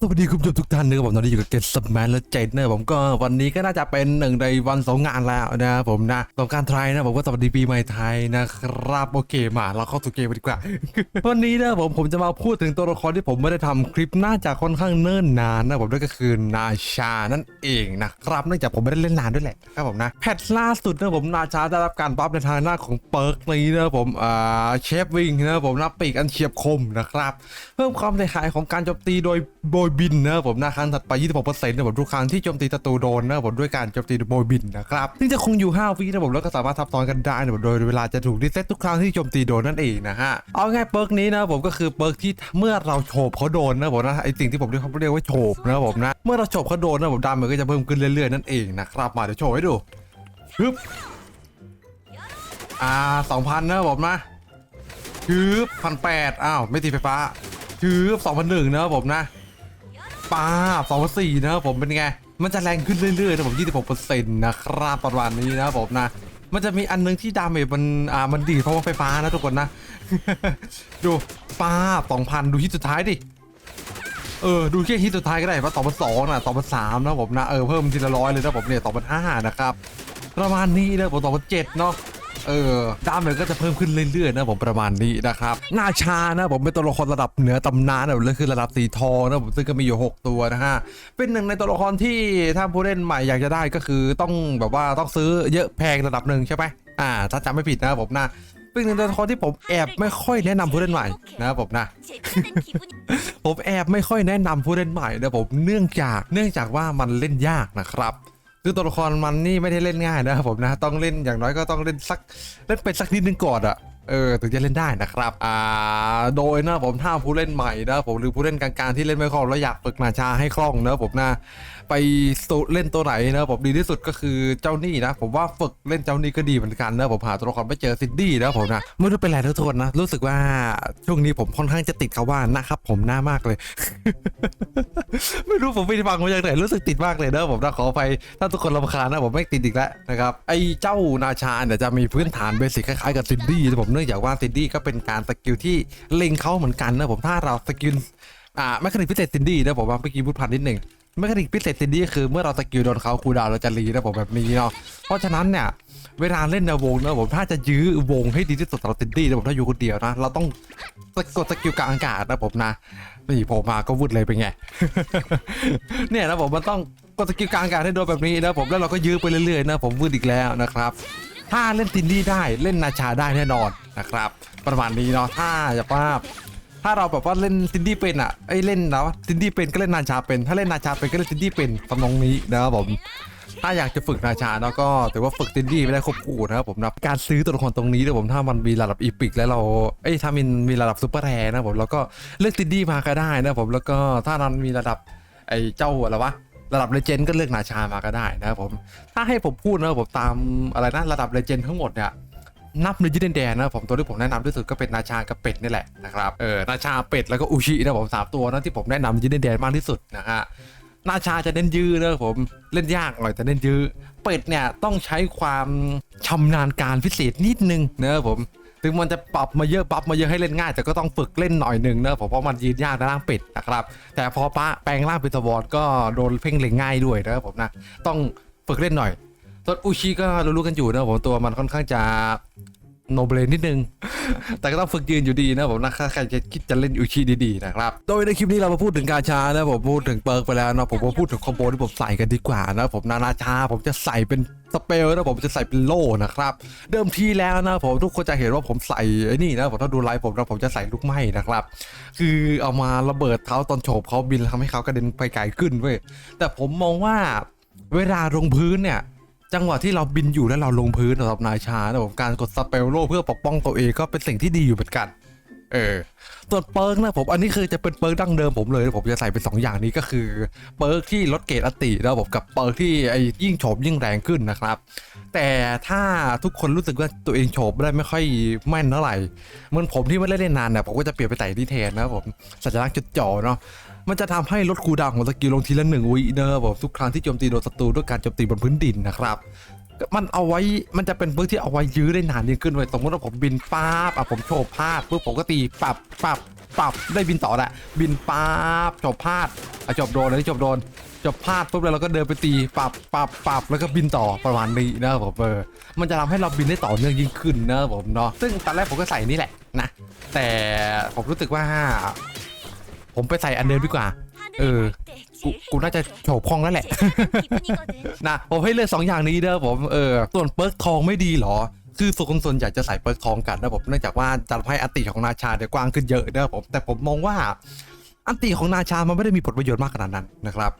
สวัสดีคุณผู้ชมทุกท่านนะครับผมตอนนี้อยู่กับเกตสแมนและเจนนอร์ผมก็วันนี้ก็น่าจะเป็นหนึ่งในวันสองงานแล้วนะครับผมนะสงการไทยนะผมก็สวัสดีปีใหม่ไทยนะครับโอเคมาเราเข้าสู่เกมดีกว่า วันนี้นะผมผมจะมาพูดถึงตัวละครที่ผมไม่ได้ทำคลิปน่าจะค่อนข้างเนิ่นนานนะผมนั่นก็คือนาชานั่นเองนะครับเนื่องจากผมไม่ได้เล่นนานด้วยแหละครับผมนะแพทล่าสุดนะผมนาชาได้รับการบัฟในทางหน้าของเปิร์กนี้นะผมอ่าเชฟวิงนะผมนะปีกอันเฉียบคมนะครับ เพิ่มความเสียหายของการโจมตีโดย โบยบินนะผมนะครั้งถัดไป 26%นะผมทุกครั้งที่โจมตีศัตรูโดนนะผมด้วยการโจมตีโบยบินนะครับซึ่งจะคงอยู่ 5 วินะผมแล้วก็สามารถทับซ้อนกันได้นะผมโดยเวลาจะถูกรีเซ็ตทุกครั้งที่โจมตีโดนนั่นเองนะฮะเอาง่ายเปิร์กนี้นะผมก็คือเปิร์กที่เมื่อเราโฉบเขาโดนนะผมนะไอสิ่งที่ผมเรียกเขาเรียกว่าโฉบนะผมนะเมื่อเราโฉบเขาโดนนะผมดาเมจก็จะเพิ่มขึ้นเรื่อยๆนั่นเองนะครับมาเดี๋ยวโชว์ให้ดูฮึบอ่า2,000นะผมนะชืบพันแปดอ้าวไม่ตีไฟฟ้าชืบสองพันหนึ่งนะผมนะ ป้าสองพันสี่นะครับผมเป็นไง มันจะแรงขึ้นเรื่อยๆนะผมยี่สิบหกเปอร์เซ็นต์นะครับประมาณนี้นะครับผมนะ มันจะมีอันนึงที่ดาเมจมันอ่ามันดีเพราะว่าไฟฟ้านะทุกคนนะ ดูป้าสองพันดูที่สุดท้ายดิเออดูแค่ฮิตสุดท้ายก็ได้ว่าสองพันสองนะสองพันสามนะผมนะเออเพิ่มทีละร้อยเลยนะผมเนี่ยสองพันห้านะครับประมาณนี้นะผมสองพันเจ็ดเนาะ เออดาเมจก็จะเพิ่มขึ้นเรื่อยๆนะผมประมาณนี้นะครับหน้าชานะผมเป็นตัวละครระดับเหนือตำนานนะแล้คือระดับสีทองนะผมซึ่งก็มีอยู่ 6 ตัวนะฮะเป็นหนึ่งในตัวละครที่ถ้าผู้เล่นใหม่อยากจะได้ก็คือต้องแบบว่าต้องซื้อเยอะแพงระดับหนึ่งใช่ไหมอ่าถ้าจำไม่ผิดนะผมนะเป็นหนึ่งตัวละครที่ผมแอบไม่ค่อยแนะนำผู้เล่นใหม่นะครับผมนะผมแอบไม่ค่อยแนะนำผู้เล่นใหม่นะผมเนื่องจากเนื่องจากว่ามันเล่นยากนะครับ คือตัวละครมันนี่ไม่ได้เล่นง่ายนะครับผมนะ ต้องเล่นอย่างน้อยก็ต้องเล่นสักเล่นไปสักนิดนึงก่อนอะ เออถึงจะเล่นได้นะครับ อ่า โดยนะผมถ้าผู้เล่นใหม่นะผมหรือผู้เล่นกลางๆที่เล่นไม่คล่องแล้วอยากฝึกนาชาให้คล่องนะผมนะไปสุเล่นตัวไหนนะผมดีที่สุดก็คือเจ้านี่นะ ผมว่าฝึกเล่นเจ้านี่ก็ดีเหมือนกันนะผมหาตัวละครไม่เจอซินดี้นะผมนะไม่รู้เป็นไรทุกคนนะรู้สึกว่าช่วงนี้ผมค่อนข้างจะติดคาว่านะครับ ผมหน้ามากเลย ไม่รู้ผมไปฟังมาจากไหนรู้สึกติดมากเลยนะผมนะขอไปถ้าทุกคนรำคาญนะผมไม่ติดอีกแล้วนะครับไอ้เจ้านาชาเนี่ยจะมีพื้นฐานเบสิกคล้ายๆกับซินดี้นะผมนื่องจากว่าซินดี้ก็เป็นการสกิลที่เล็งเขาเหมือนกันนะผมถ้าเราสกิลอ่าแมคานิกพิเศษซินดี้นะผมว่าเมื่อกี้พูดผ่านนิดหนึ่งแมคานิกพิเศษซินดี้คือเมื่อเราสกิลโดนเขาคูดาวเราจะรีนะผมแบบนี้เนาะเพราะฉะนั้นเนี่ยเวลาเล่นในวงนะผมถ้าจะยื้อวงให้ดีที่สุดสำหรับซินดี้นะผมถ้าอยู่คนเดียวนะเราต้องกดสกิลกลางอากาศนะผมนะนี่ผล่มาก็วุดเลยเป็นไงเนี่ยนะผมมันต้องกดสกิลกลางอากาศให้โดนแบบนี้นะผมแล้วเราก็ยื้อไปเรื่อยๆนะผมวืดอีกแล้วนะครับถ้าเล่นซินดี้ได้เล่นนาชาได้แน่นอน นะครับ ประมาณนี้เนาะถ้าจะว่าถ้าเราแบบว่าเล่นซินดี้เป็นอะไอเล่นแล้วซินดี้เป็นก็เล่นนาชาเป็นถ้าเล่นนาชาเป็นก็เล่นซินดี้เป็นทำนองนี้นะครับผมถ้าอยากจะฝึกนาชาแล้วก็ถือว่าฝึกซินดี้ไม่ได้ควบคู่นะครับผมนะการซื้อตัวละครตรงนี้นะผมถ้ามันมีระดับอีพิกแล้วเราเอ้ยถ้ามันมีระดับซูเปอร์แรนะผมแล้วก็เลือกซินดี้มาก็ได้นะผมแล้วก็ถ้ามันมีระดับไอเจ้าอะไรวะระดับเลเจนด์ก็เลือกนาชามาก็ได้นะครับผมถ้าให้ผมพูดนะผมตามอะไรนะระดับเลเจนด์ทั้งหมดเนี่ย นับในยินแดนนะผมตัวที่ผมแนะนำที่สุดก็เป็นนาชากับเป็ดนี่แหละนะครับเออนาชาเป็ดแล้วก็อุชินะผมสามตัวนะที่ผมแนะนำยินแดนมากที่สุดนะฮะนาชาจะเน้นยื้อนะผมเล่นยากหน่อยแต่เน้นยื้อเป็ดเนี่ยต้องใช้ความชำนาญการพิเศษนิดนึงนะครับผมถึงมันจะปรับมาเยอะปรับมาเยอะให้เล่นง่าย แต่ก็ต้องฝึกเล่นหน่อยหนึ่งนะผมเพราะมันยืนยากนร่างเป็ดนะครับ แต่พอปะแปลงร่างเป็นสวอตก็โดนเพ่งเล็งง่ายด้วยนะผมนะต้องฝึกเล่นหน่อย ส่วนอุชิก็รู้ๆกันอยู่นะผมตัวมันค่อนข้างจะโนเบลนิดนึง แต่ก็ต้องฝึกยืนอยู่ดีนะผมนะถ้าใครจะคิดจะเล่นอุชิดีๆนะครับ โดยในคลิปนี้เรามาพูดถึงกาชานะผมพูดถึงเปิร์กไปแล้วนะผมมาพูดถึงคอมโบที่ผมใส่กันดีกว่านะผมนานาชาผมจะใส่เป็นสเปลนะผมจะใส่เป็นโล่นะครับ เดิมทีแล้วนะผมทุกคนจะเห็นว่าผมใส่ไอ้นี่นะผมถ้าดูไลฟ์ผมนะผมจะใส่ลูกไม้นะครับ คือเอามาระเบิดเขาตอนโฉบเขาบินทำให้เขากระเด็นไปไกลขึ้นเว้ยแต่ผมมองว่าเวลาลงพื้นเนี่ย จังหวะที่เราบินอยู่แล้วเราลงพื้นสำหรับนายชานะผมการกดสเปลโลเพื่อปกป้องตัวเองก็เป็นสิ่งที่ดีอยู่เหมือนกัน เออส่วนเปิร์กนะผมอันนี้คือจะเป็นเปิร์กดั้งเดิมผมเลย ผมจะใส่เป็น2อย่างนี้ก็คือเปิร์กที่ลดเกรดอตตินะผมกับเปิร์กที่ไอ้ยิ่งโฉบยิ่งแรงขึ้นนะครับ แต่ถ้าทุกคนรู้สึกว่าตัวเองโฉบได้ไม่ค่อยแม่นเท่าไหร่เหมือนผมที่ไม่ได้เล่นนานเนี่ยผมก็จะเปลี่ยนไปใส่ที่แทนนะผมสัญลักษณ์จุดจ่อเนาะ มันจะทำให้ลดคูดาวของสกิลลงทีละหนึ่งวินะครับผมทุกครั้งที่โจมตีโดนศัตรูด้วยการโจมตีบนพื้นดินนะครับมันเอาไว้ มันจะเป็นเบิร์กที่เอาไว้ยื้อได้นานยิ่งขึ้นเว้ยสมมติว่าผมบินป๊าบอะผมโฉบพาดปุ๊บผมก็ตีปรับปรับปรับได้บินต่อแหละบินปั๊บจบพาดอะจบโดนเลยจบโดนจบพลาดปุ๊บแล้วเราก็เดินไปตีปรับปรับปรับแล้วก็บินต่อประมาณนี้นะครับผมเออมันจะทำให้เราบินได้ต่อเนื่องยิ่งขึ้นนะครับผมเนาะซึ่งตอนแรกผมก็ใส่นี่แหละนะแต่ผมรู้สึกว่า ผมไปใส่อันเดิมดีกว่า เออ กูกูน่าจะโฉบคล่องแล้วแหละ นะผมให้เลือกสองอย่างนี้เด้อผมเออส่วนเปิร์กทองไม่ดีเหรอ คือส่วนส่วนใหญ่จะใส่เปิร์กทองกันนะผมเนื่องจากว่าจะทำให้อันติของนาชาเนี่ยกว้างขึ้นเยอะเด้อผมแต่ผมมองว่า อันติของนาชามันไม่ได้มีผลประโยชน์มากขนาดนั้นนะครับ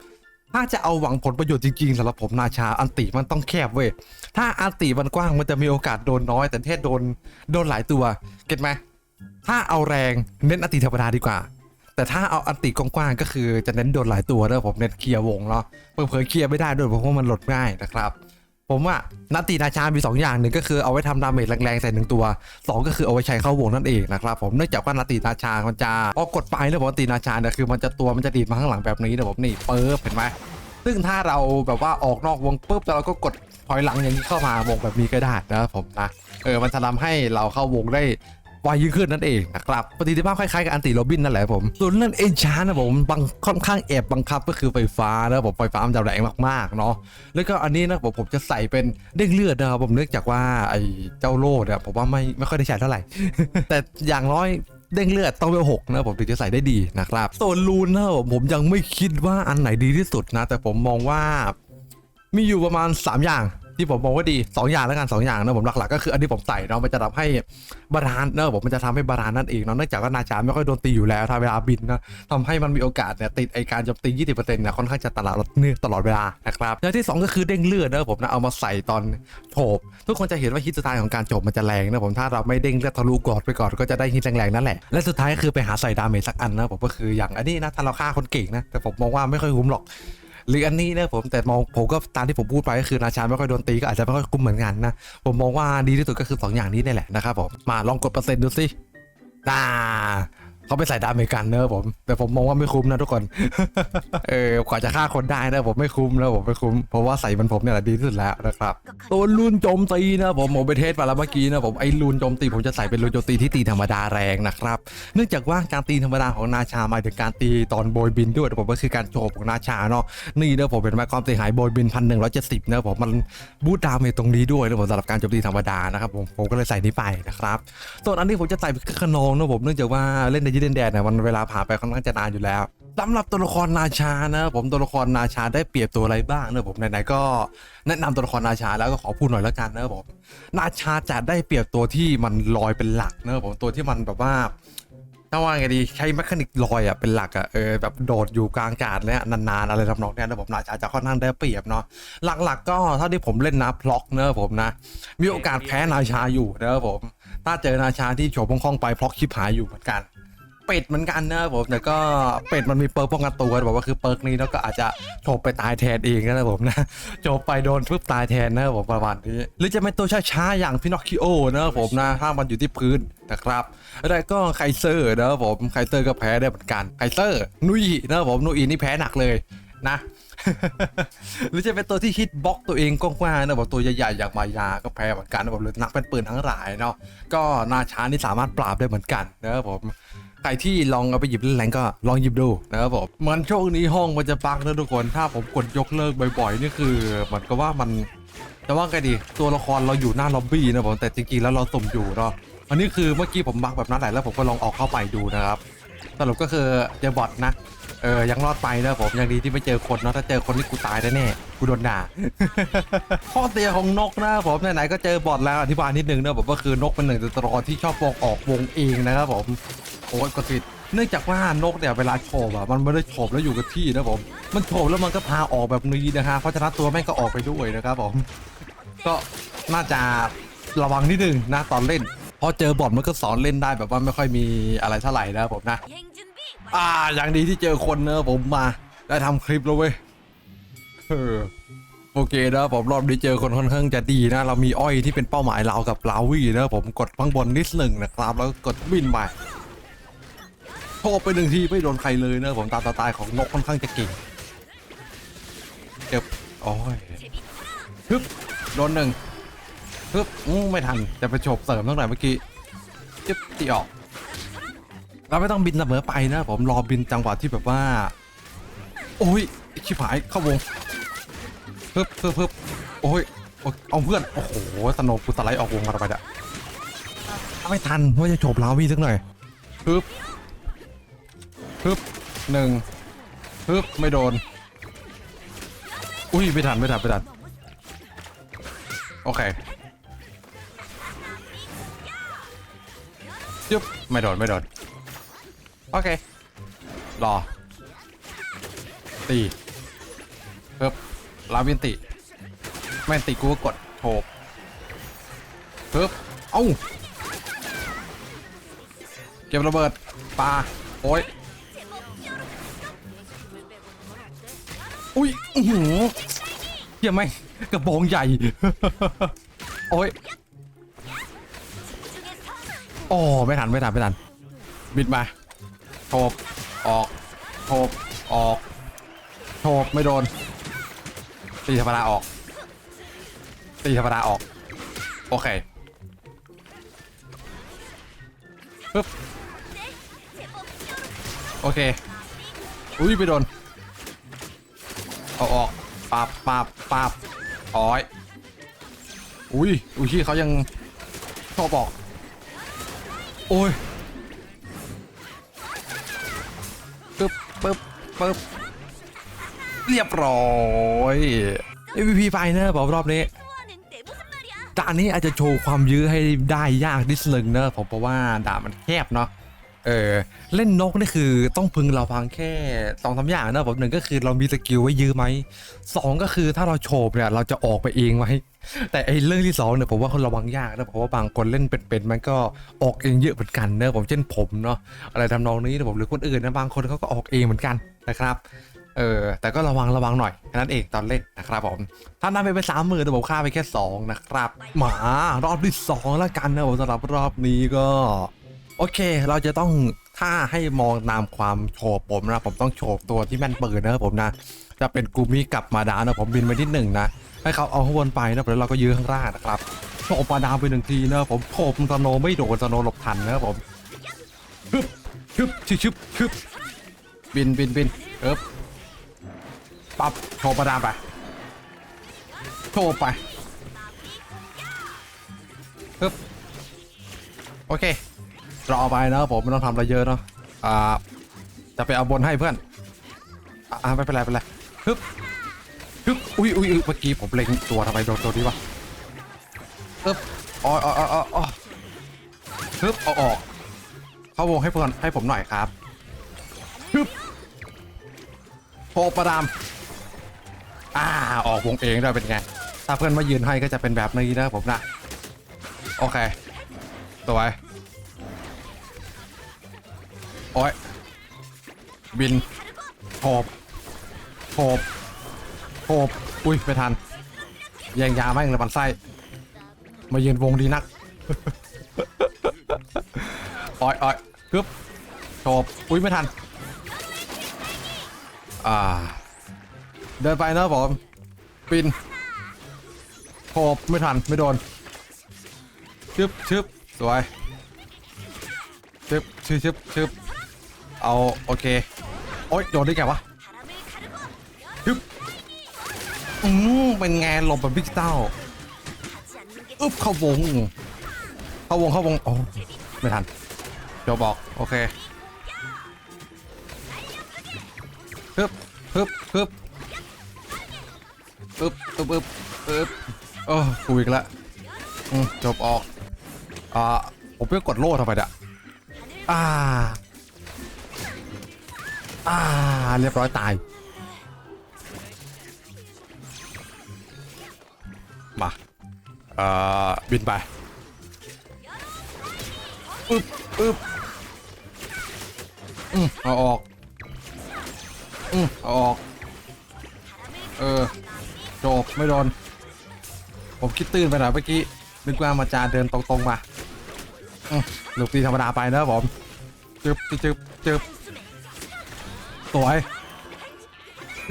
ถ้าจะเอาหวังผลประโยชน์จริงๆสำหรับผมนาชาอันติมันต้องแคบเว้ยถ้าอันติมันกว้างมันจะมีโอกาสโดนน้อย แต่เทศโดนโดนหลายตัว เก็ตไหมถ้าเอาแรงเน้นอันติธรรมดาดีกว่า แต่ถ้าเอาอันติกว้างๆก็คือจะเน้นโดนหลายตัวเด้อผมเน้นเคลียร์วงเนาะเผลอๆเคลียร์ไม่ได้ด้วยเพราะว่ามันหลดง่ายนะครับ ผมว่านัตตินาชา มี 2 อย่างหนึ่งก็คือเอาไว้ทำดาเมจแรงๆใส่หนึ่งตัว 2 ก็คือเอาไว้ใช้เข้าวงนั่นเองนะครับผมเนื่องจากว่านาตินาชา มันจะพอกกดไปแล้วผมนาตินาชาเนี่ยคือมันจะตัวมันจะดีดมาข้างหลังแบบนี้นะผมนี่เปิบเห็นไหมซึ่งถ้าเราแบบว่าออกนอกวงปุ๊บแล้วเราก็กดถอยหลังอย่างนี้เข้ามาวงแบบนี้ก็ได้นะครับผมนะเออมันจะทำให้เราเข้าวงได้ ไวยิ่งขึ้นนั่นเองนะครับประสิทธิภาพคล้ายๆกับอันติโรบินนั่นแหละผมส่วนเรื่องเอนชานะผมบังค่อนข้างแอบบังคับก็คือไฟฟ้านะผมไฟฟ้ามันจะแรงมากๆเนาะแล้วก็อันนี้นะผมผมจะใส่เป็นเด้งเลือดนะครับผมเนื่องจากว่าไอ้เจ้าโล่เนี่ยผมว่าไม่ไม่ค่อยได้ใช้เท่าไหร่ แต่อย่างน้อยเด้งเลือดต้องเวลหกนะผมถึงจะใส่ได้ดีนะครับส่วนลูนนะผมผมยังไม่คิดว่าอันไหนดีที่สุดนะ แต่ผมมองว่ามีอยู่ประมาณ 3 อย่าง ที่ผมมองว่าดี 2 อย่างแล้วกัน2อย่างนะผมหลักๆก็คืออันที่ผมใส่เนาะมันจะทำให้บาลานซ์นะผมมันจะทำให้บาลานซ์นั่นเองเนาะเนื่องจากว่านาจาไม่ค่อยโดนตีอยู่แล้วถ้าเวลาบินนะทำให้มันมีโอกาสเนี่ยติดไอการโจมตี 20%เนี่ยค่อนข้างจะตลอดเนื่องตลอดเวลานะครับอย่างที่ 2 ก็คือเด้งเลือดเนะผมนะเอามาใส่ตอนโฉบทุกคนจะเห็นว่าฮิตสไตล์ของการโฉบมันจะแรงนะผมถ้าเราไม่เด้งเลือดทะลุกอดไปก่อนก็จะได้ฮิตแรงๆนั่นแหละและสุดท้ายก็คือไปหาใส่ดาเมจสักอันนะผมก็คืออย่างอันนี้นะถ้าเราฆ่าคนเก่งนะแต่ผมมองว่าไม่ค่อยคุ้มหรอก หรืออันนี้นะผมแต่มองผมก็ตามที่ผมพูดไปก็คือนาชาไม่ค่อยโดนตีก็อาจจะไม่ค่อยคุ้มเหมือนกันนะผมมองว่าดีที่สุดก็คือ 2 อย่างนี้นี่แหละนะครับผมมาลองกดเปอร์เซ็นต์ดูสิอ่า เขาไปใส่ดาเมกันเนอะผม แต่ผมมองว่าไม่คุ้มนะทุกคน เออกว่าจะฆ่าคนได้นะผมไม่คุ้มนะผมไม่คุ้ม เพราะว่าใส่มันผมเนี่ยแหละดีที่สุดแล้วนะครับ ตัวลูนโจมตีนะผมผมไปเทสมาแล้วเมื่อกี้นะผมไอ้ลูนโจมตีผมจะใส่เป็นลูนโจมตีที่ตีธรรมดาแรงนะครับ เนื่องจากว่าการตีธรรมดาของนาชาหมายถึงการตีตอนโบยบินด้วยผมก็คือการโฉบของนาชาเนาะ นี่นะผมเป็นมาความเสียหายโบยบินพันหนึ่งร้อยเจ็ดสิบนะผมมันบูตดาเมจตรงนี้ด้วยนะผมสำหรับการโจมตีธรรมดานะครับผมผมก็เลยใส่นี้ไปนะครับส่วนอันนี้ผมจะใส่เป็นขนองนะผมเนื่องจากว่าเล่นในยีเดนแดดเนี่ยมันเวลาผ่านไปค่อนข้างจะนานอยู่แล้วสำหรับตัวละครนาชานะผมตัวละครนาชาได้เปรียบตัวอะไรบ้างนะผมไหนๆก็แนะนำตัวละครนาชาแล้วก็ขอพูดหน่อยแล้วกันนะผมนาชาจะได้เปรียบตัวที่มันลอยเป็นหลักนะผมตัวที่มันแบบว่าถ้าว่าไงดีใช้แมคานิกลอยอะเป็นหลักอะเออแบบโดดอยู่กลางอากาศเนี่ยนานๆอะไรทำนองเนี้ยนะผมนาชาจะค่อนข้างได้เปรียบเนาะหลักๆ ก็เท่าที่ผมเล่นนะพล็อกเนอะผมนะมีโอกาสแพ้นาชาอยู่นะผมถ้าเจอนาชาที่โฉบคล่องไปพล็อกชิบหายอยู่เหมือนกัน เป็ดเหมือนกันนะครับผมแต่ก็เป็ดมันมีเปิร์กป้องกันตัวบอกว่าคือเปิร์กนี้แล้วก็อาจจะโฉบไปตายแทนเองนะครับผมนะโจบไปโดนปุ๊บตายแทนนะครับผมประมาณนี้หรือจะเป็นตัวช้าๆอย่างพินอคคิโอนะครับผมนะถ้ามันอยู่ที่พื้นนะครับแล้วก็ไคเซอร์นะครับผมไคเซอร์ก็แพ้ได้เหมือนกันไคเซอร์นุยนะครับผมนุยนี่แพ้หนักเลยนะหรือจะเป็นตัวที่ฮิตบล็อกตัวเองกว้างๆนะบอกตัวใหญ่ๆอย่างมายาก็แพ้เหมือนกันนะผมหรือนักเป็นปืนทั้งหลายเนาะก็นาช้านี่สามารถปราบได้เหมือนกันนะครับผม ใครที่ลองเอาไปหยิบเล่นแรงก็ลองหยิบดูนะครับผมมันช่วงนี้ห้องมันจะปังนะทุกคน ถ้าผมกดยกเลิกบ่อยๆนี่คือเหมือนกับว่ามันแต่ว่าไงดีตัวละครเราอยู่หน้าล็อบบี้นะผมแต่จริงๆแล้วเราสุ่มอยู่เนาะอันนี้คือเมื่อกี้ผมบักแบบนั้นแหละแล้วผมก็ลองออกเข้าไปดูนะครับสรุปก็คือเจอบอทนะ เออยังรอดไปนะผมยังดีที่ไม่เจอคนเนาะถ้าเจอคนนี่กูตายแน่ๆกูโดนด่า ข้อเสียของนกนะผมไหนๆก็เจอบอทแล้วอธิบายนิดนึงนะผมก็คือนกเป็นหนึ่งตัวละครที่ชอบวงออกวงเองนะครับผมโอ้ยกดผิดเนื่องจากว่านกเนี่ยเวลาโฉบอะมันไม่ได้โฉบแล้วอยู่กับที่นะผมมันโฉบแล้วมันก็พาออกแบบนี้นะฮะเพราะฉะนั้นตัวแม่งก็ออกไปด้วยนะครับผมก็น่าจะระวังนิดนึงนะตอนเล่นพอเจอบอทมันก็สอนเล่นได้แบบว่าไม่ค่อยมีอะไรเท่าไหร่นะผมนะ อ่า อย่างดีที่เจอคนเนอะผมมาได้ทำคลิปแล้วเว้ยเออโอเคนะผมรอบนี้เจอคนค่อนข้างจะดีนะ เรามีอ้อยที่เป็นเป้าหมายเรากับลาวี่นะผมกดข้างบนนิดหนึ่งนะครับ แล้วก็กดบินไปโชบไปหนึ่งทีไม่โดนใครเลยนะผมตามสไตล์ของนกค่อนข้างจะเก่งเจ็บอ้อยฮึบโดนหนึ่งฮึบไม่ทันจะไปโฉบเสริมตั้งแต่เมื่อกี้จึ๊บตีออก เราไม่ต้องบินเสมอไปนะผมรอบินจังหวะที่แบบว่า โอ้ยไอ้ชิบหายเข้าวงเพิ่มเพิ่มเพิ่มโอ้ยเอาเพื่อน โอ้โหสโนว์กูสไลด์ออกวงกันไปเด้อไม่ทันว่าจะโฉบลาวีสักหน่อยปึ๊บปึ๊บหนึ่งปึ๊บไม่โดน อุ้ยไม่ทันไม่ทันไม่ทันโอเคยึบไม่โดนไม่โดน โอเค รอ ตีเพิ่มลาวินติแม่ติกูก็กดโถบเพิ่มเอ้า เก็บระเบิดปลาโอ้ย อุ้ยอื้อหือเหี้ยังไม่กระโปรงใหญ่ โอ้ยโอ้ไม่ทัน ไม่ทัน ไม่ทัน บิดมา โถบออกโถบออกโถบไม่โดน ตีธรรมดาออก ตีธรรมดาออก โอเคปึ๊บโอเค อุ้ยไปโดน เอาออกปาบปาบปาบอ้อย อุ้ย อุ้ยเขายังชอบออก โอ้ย ปึ๊บปึ๊บเรียบร้อย MVP ไฟเนอร์รอบนี้ด่านนี้อาจจะโชว์ความยื้อให้ได้ยากนิดนึงเนอะผมเพราะว่าด่านมันแคบเนาะ เออเล่นนกนี่คือต้องพึงเราพังแค่สองสามอย่างนะผมหนึ่งก็คือเรามีสกิลไว้ยื้อไหมสองก็คือถ้าเราโฉบเนี่ยเราจะออกไปเองไหมแต่ไอ้เรื่องที่สองเนี่ยผมว่าคนระวังยากนะเพราะว่าบางคนเล่นเป็นๆมันก็ออกเองเยอะเหมือนกันเนอะผมเช่นผมเนาะอะไรทำนองนี้นะผมหรือคนอื่นนะบางคนเขาก็ออกเองเหมือนกันนะครับเออแต่ก็ระวังระวังหน่อยแค่นั้นเองตอนเล่นนะครับผมถ้านับไปเป็นสามหมื่นแต่ผมฆ่าไปแค่สองนะครับหมารอบที่สองแล้วกันนะผมสำหรับรอบนี้ก็ โอเค เราจะต้องถ้าให้มองตามความโฉบผมนะผมต้องโฉบตัวที่แม่นปืนนะครับผมนะจะเป็นกูมิกับมาดานะผมบินไปที่หนึ่งนะให้เขาเอาข้างบนไปนะแล้วเราก็ยื้อข้างล่างนะครับโฉบมาดาไปหนึ่งทีนะผมโฉบสโนไม่โดนสโนหลบทันนะครับผมฮึบฮึบชึบชึบชึบบินบินบินเอ๊บปั๊บโชว์ประดามไปโชว์ไปปึ๊บโอเค รอไปนะครับผมไม่ต้องทำอะไรเยอะเนาะอ่าจะไปเอาบนให้เพื่อนอ่าไม่เป็นไรไม่เป็นไรฮึบฮึบอุ้ยอุ้ยอุยเมื่อกี้ผมเล็งตัวทำไมโดนตัวนี้วะฮึบอ๋ออ๋ออ๋ออ๋อออฮึบเอาออก เข้าวงให้เพื่อนให้ผมหน่อยครับฮึบโชว์ประดามอ่าออกวงเองได้เป็นไง ถ้าเพื่อนมายืนให้ก็จะเป็นแบบนี้นะผมนะ โอเคสวยโอ้ยบินโผบโผบโผบอุ้ยไม่ทันแย่งยาแม่งเลยมันไส้มายืนวงดีนักอ้อยอ้อยกึบโฉบอุ้ยไม่ทัน อ่า เดินไปนะผมปินโผบไม่ทันไม่โดนชึบชึบสวยชึบชึบชึบชึบ เอาโอเค โอ๊ยโดนได้ไงวะฮึบอืมเป็นไงหลบแบบบิ๊กเต้าอึ๊บเข้าวง เข้าวงเข้าวงโอ้ไม่ทันเดี๋ยวบอก โอเคฮึบฮึบฮึบอึ๊บอึ๊บอึ๊บอึ๊บโอ้กูอีกละจบออก อ่า ผมเพิ่งกดโล่ทำไมด่ะอ่า อ่าเรียบร้อยตาย มาเอ่อบินไปอึ๊บอึ๊บอืมเอาออกอืมเอาออก เออจบไม่โดน ผมคิดตื่นไปหน่อยเมื่อกี้นึกว่ามาจาเดินตรงๆมาลูกตีธรรมดาไปนะผมจึบจึบจึบจึบ สวย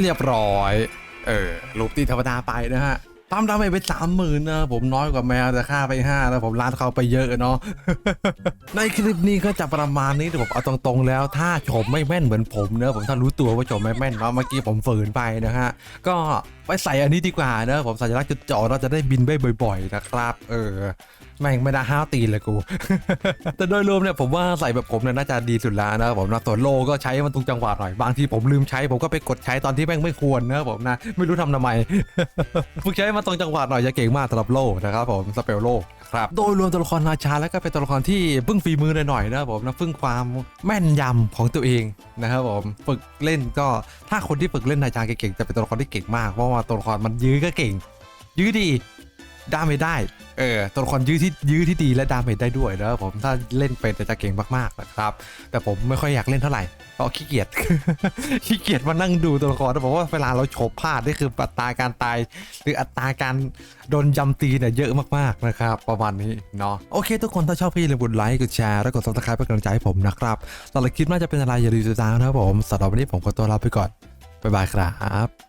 เรียบร้อย เออลูปตีธรรมดาไปนะฮะตามดาเมจไปสามหมื่นนะผมน้อยกว่าแมวแต่ค่าไปห้าแล้วผมลาดเขาไปเยอะเนาะในคลิปนี้ก็จะประมาณนี้แต่ผมเอาตรงๆแล้ว ถ้าชมไม่แม่นเหมือนผมเนอะผมถ้ารู้ตัวว่าชมไม่แม่นเนาะเมื่อกี้ผมฝืนไปนะฮะก็ ไปใส่อันนี้ดีกว่าเนอะผมสัญลักษณ์จุดจอเราจะได้บินได้บ่อยๆนะครับ เออแม่งไม่ได้ห้าวตีเลยกู แต่โดยรวมเนี่ยผมว่าใส่แบบผมเนี่ยน่าจะดีสุดแล้วนะผมนะส่วนโลก็ใช้มันตรงจังหวะหน่อย บางทีผมลืมใช้ผมก็ไปกดใช้ตอนที่แม่งไม่ควรนะผมนะ ไม่รู้ทำทำไมฝึกใช้มันตรงจังหวะหน่อยจะเก่งมากสำหรับโลนะครับผมสเปลโลครับโดยรวมตัวละครราชาแล้วก็เป็นตัวละครที่พึ่งฝีมือหน่อยๆนะผมนะพึ่งความแม่นยำของตัวเองนะครับผมฝึกเล่นก็ถ้าคนที่ฝึกเล่นราชาเก่งๆจะเป็นตัวละครที่เก่งมากเพราะว่าตัวละครมันยื้อก็เก่ง ยื้อดีดาเมจได้ เออ ตัวละครยื้อที่ยื้อที่ดีและดาเมจได้ด้วยนะครับผมถ้าเล่นเป็นจะเก่งมากๆนะครับ แต่ผมไม่ค่อยอยากเล่นเท่าไหร่เพราะขี้เกียจ ขี้เกียจมานั่งดูตัวละครแต่ผมว่าเวลาเราโฉบพลาดนี่คืออัตราการตาย หรืออัตราการโดนยำตีเนี่ยเยอะมากๆนะครับ ประมาณนี้เนาะ โอเค ทุกคนถ้าชอบพี่อย่าลืมกดไลค์ กดแชร์ และกดซับสไครป์เป็นกำลังใจให้ผมนะครับสำหรับคลิปน่าจะเป็นอะไรอย่าลืมติดตามนะครับผมสำหรับวันนี้ผมขอตัวลาไปก่อน บ๊ายบายครับ